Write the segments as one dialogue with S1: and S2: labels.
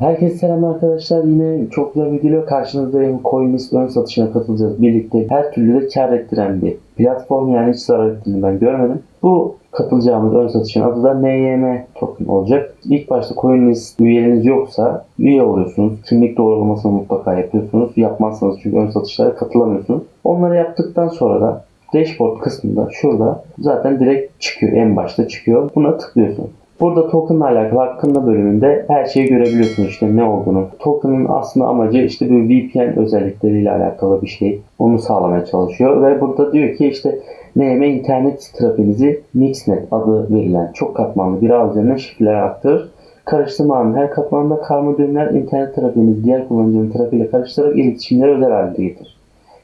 S1: Herkese selam arkadaşlar. Yine çok güzel bir video karşınızdayım. CoinList ön satışına katılacağız birlikte. Her türlü de kar ettiren bir platform yani hiç zarar ettiğini ben görmedim. Bu katılacağımız ön satışın adı da NYM token olacak. İlk başta CoinList üyeniz yoksa üye oluyorsunuz. Kimlik doğrulamasını mutlaka yapıyorsunuz. Yapmazsanız çünkü ön satışlara katılamıyorsunuz. Onları yaptıktan sonra da dashboard kısmında şurada zaten direkt çıkıyor. En başta çıkıyor. Buna tıklıyorsunuz. Burada token'la alakalı hakkında bölümünde her şeyi görebiliyorsunuz işte ne olduğunu. Token'ın aslında amacı işte bir VPN özellikleriyle alakalı bir şey. Onu sağlamaya çalışıyor ve burada diyor ki işte NM internet trafiğinizi Mixnet adı verilen çok katmanlı bir ağ üzerinden şifreler aktarır. Karıştırma anı her katmanda karma düğümler internet trafiğinizi diğer kullanıcının trafiğiyle karıştırarak iletişimleri özel hale getirir.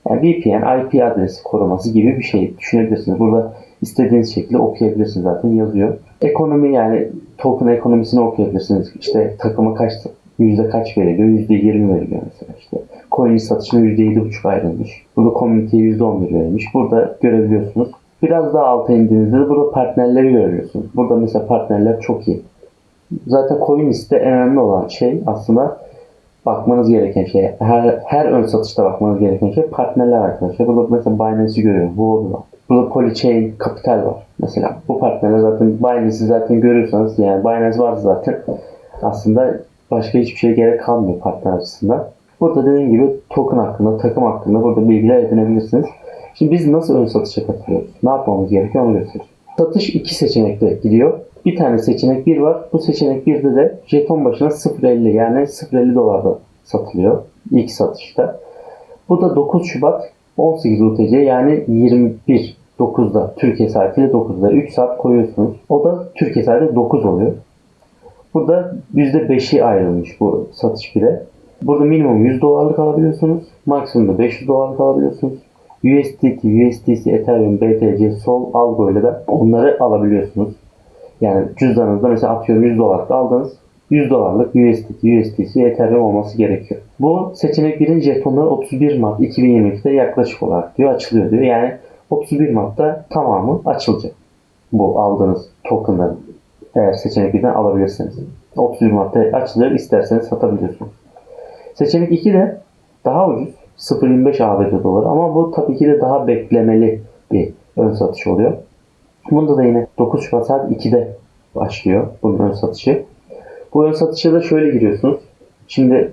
S1: Yani VPN, IP adresi koruması gibi bir şey düşünebilirsiniz. Burada istediğiniz şekilde okuyabilirsiniz zaten yazıyor. Ekonomi yani token ekonomisini okuyabilirsiniz. İşte takıma kaç yüzde kaç veriliyor? Yüzde yirmi veriliyor mesela işte. Coin satışına yüzde yedi buçuk ayrılmış. Burada community'ye yüzde on bir verilmiş. Burada görebiliyorsunuz. Biraz daha alta indiğinizde de burada partnerleri görebiliyorsunuz. Burada mesela partnerler çok iyi. Zaten CoinList'te önemli olan şey aslında bakmanız gereken şey. Her, her ön satışta bakmanız gereken şey partnerler arkadaşlar. Burada mesela Binance'i görüyorum. Wall var. Burada Polychain Capital var. Mesela bu partnerler zaten Binance'i zaten görüyorsanız yani Binance var zaten aslında başka hiçbir şeye gerek kalmıyor partner açısından. Burada dediğim gibi token hakkında, takım hakkında burada bilgiler edinebilirsiniz. Şimdi biz nasıl ön satışa katılıyoruz? Ne yapmamız gerekiyor onu göstereyim. Satış iki seçenekle gidiyor. Bir tane seçenek 1 var. Bu seçenek 1'de de jeton başına 0.50 yani 0.50 dolarda satılıyor ilk satışta. Bu da 9 Şubat 18 UTC yani 21 9'da Türkiye saatiyle 9'da 3 saat koyuyorsunuz. O da Türkiye saati 9 oluyor. Burada %5'i ayrılmış bu satış bile. Burada minimum 100 dolarlık alabiliyorsunuz. Maksimum da 500 dolarlık alabiliyorsunuz. USDT, USDC, Ethereum, BTC, Sol, Algo ile de onları alabiliyorsunuz. Yani cüzdanınızda mesela atıyorum 100 dolarlık aldınız. 100 dolarlık USDT, USDC, Ethereum olması gerekiyor. Bu seçenek 1'in jetonları 31 Mart 2022'de yaklaşık olarak diyor açılıyor diyor. Yani 31 Mart'ta tamamı açılacak. Bu aldığınız tokenların. Eğer seçenek 1'den alabilirsiniz. 31 Mart'ta açılır isterseniz satabiliyorsunuz. Seçenek 2 de daha ucuz. 0.25 ABD doları ama bu tabii ki de daha beklemeli bir ön satış oluyor. Bunda da yine 9 Şubat saat 2'de başlıyor bunun ön satışı. Bu ön satışa da şöyle giriyorsunuz. Şimdi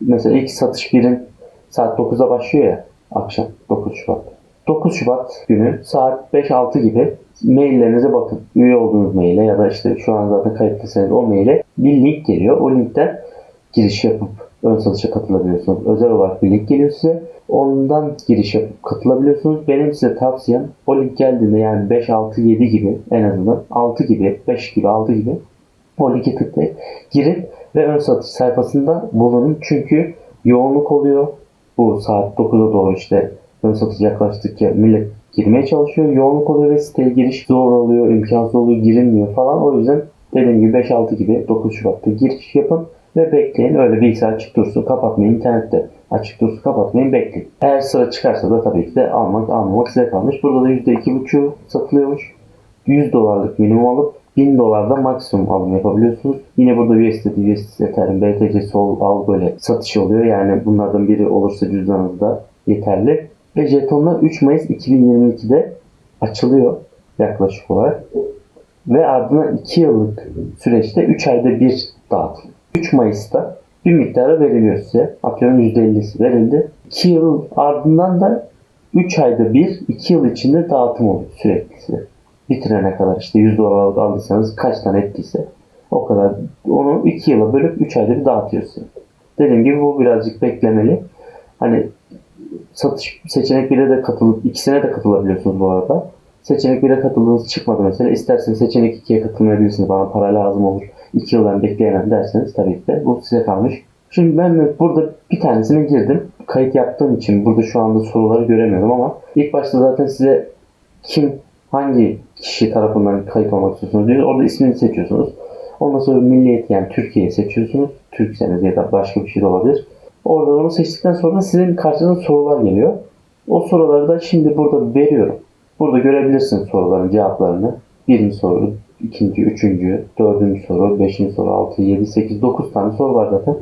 S1: mesela ilk satış birin saat 9'da başlıyor ya akşam 9 Şubat. 9 Şubat günü saat 5-6 gibi maillerinize bakın. Üye olduğunuz maile ya da işte şu an zaten kayıtlıysanız o maile bir link geliyor. O linkten giriş yapıp ön satışa katılabiliyorsunuz. Özel olarak bir link geliyor size. Ondan giriş yapıp katılabiliyorsunuz. Benim size tavsiyem o link geldiğinde yani 5, 6, 7 gibi en azından 6 gibi, 5 gibi, 6 gibi o linki tıklayıp girip ve ön satış sayfasında bulunun. Çünkü yoğunluk oluyor. Bu saat 9'a doğru işte ön satış yaklaştıkça millet girmeye çalışıyor. Yoğunluk oluyor ve siteye giriş zor oluyor, imkansız oluyor, girilmiyor falan. O yüzden dediğim gibi 5-6 gibi 9 Şubat'ta giriş yapın ve bekleyin. Öyle bilgisayar açık dursun, kapatmayın. internette açık dursun, kapatmayın, bekleyin. Eğer sıra çıkarsa da tabii ki de almak almamak size kalmış. Burada da %2,5 satılıyormuş. 100 dolarlık minimum alıp 1000 dolarda maksimum alım yapabiliyorsunuz. Yine burada USDT, USDC, Ethereum, BTC, Sol, al böyle satış oluyor. Yani bunlardan biri olursa cüzdanınızda yeterli. Ve jetonlar 3 Mayıs 2022'de açılıyor yaklaşık olarak. Ve ardından 2 yıllık süreçte 3 ayda bir dağıtılıyor. 3 Mayıs'ta bir miktarı veriliyor size. Atıyorum %50'si verildi. 2 yıl ardından da 3 ayda bir, 2 yıl içinde dağıtım oluyor sürekli size. Bitirene kadar işte 100 dolarlık aldıysanız kaç tane ettiyse o kadar. Onu 2 yıla bölüp 3 ayda bir dağıtıyor size. Dediğim gibi bu birazcık beklemeli. Hani satış seçenek 1'e de katılıp ikisine de katılabiliyorsunuz bu arada. Seçenek 1'e katıldığınız çıkmadı mesela. İsterseniz seçenek 2'ye katılmayabilirsiniz. Bana para lazım olur. 2 yıldan bekleyemem derseniz tabii ki de bu size kalmış. Şimdi ben burada bir tanesine girdim. Kayıt yaptığım için burada şu anda soruları göremiyorum ama ilk başta zaten size kim hangi kişi tarafından kayıt olmak istiyorsunuz diyor. Orada ismini seçiyorsunuz. Ondan sonra milliyet yani Türkiye'yi seçiyorsunuz. Türkseniz ya da başka bir şey de olabilir. Orada onu seçtikten sonra sizin karşınıza sorular geliyor. O soruları da şimdi burada veriyorum. Burada görebilirsiniz soruların cevaplarını. Birinci soru, ikinci, üçüncü, dördüncü soru, beşinci soru, altı, yedi, sekiz, dokuz tane soru var zaten.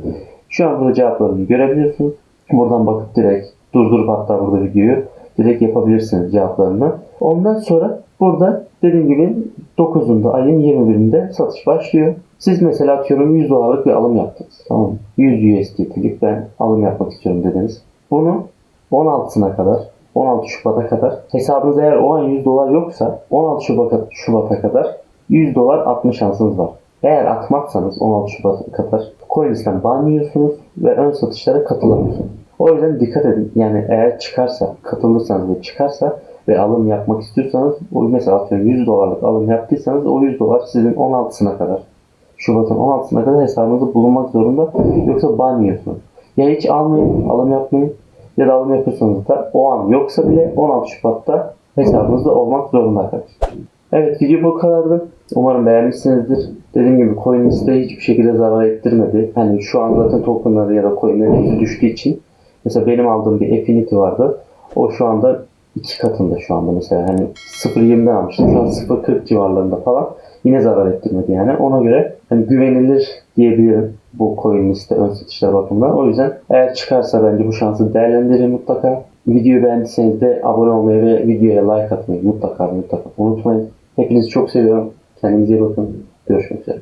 S1: Şu an burada cevaplarını görebiliyorsunuz. Buradan bakıp direkt durdurup hatta burada videoyu direkt yapabilirsiniz cevaplarını. Ondan sonra burada dediğim gibi 9'unda ayın 21'inde satış başlıyor. Siz mesela atıyorum 100 dolarlık bir alım yaptınız. Tamam mı? 100 USDT'lik ben alım yapmak istiyorum dediniz. Bunu 16'sına kadar 16 Şubat'a kadar hesabınızda eğer o an 100 dolar yoksa 16 Şubat'a, Şubat'a kadar 100 dolar atma şansınız var. Eğer atmazsanız 16 Şubat'a kadar Coinlist'ten ban yiyorsunuz ve ön satışlara katılamıyorsunuz. O yüzden dikkat edin. Yani eğer çıkarsa, katılırsanız ve çıkarsa ve alım yapmak istiyorsanız o mesela atıyorum 100 dolarlık alım yaptıysanız o 100 dolar sizin 16'sına kadar Şubat'ın 16'sına kadar hesabınızda bulunmak zorunda yoksa ban yiyorsunuz. Ya hiç almayın, alım yapmayın ya da alım yapıyorsanız da o an yoksa bile 16 Şubat'ta hesabınızda olmak zorunda arkadaşlar. Evet video bu kadardı. Umarım beğenmişsinizdir. Dediğim gibi CoinList'e hiçbir şekilde zarar ettirmedi. Hani şu an zaten tokenları ya da coinlerin düştüğü için mesela benim aldığım bir Affinity vardı. O şu anda iki katında şu anda mesela hani 0.20'den almıştım. Şu an 0.40 civarlarında falan. Yine zarar ettirmedi yani. Ona göre hani güvenilir diyebilirim bu coin liste ön satışlar bakımından. O yüzden eğer çıkarsa bence bu şansı değerlendirin mutlaka. Videoyu beğendiyseniz de abone olmayı ve videoya like atmayı mutlaka mutlaka unutmayın. Hepinizi çok seviyorum. Kendinize iyi bakın. Görüşmek üzere.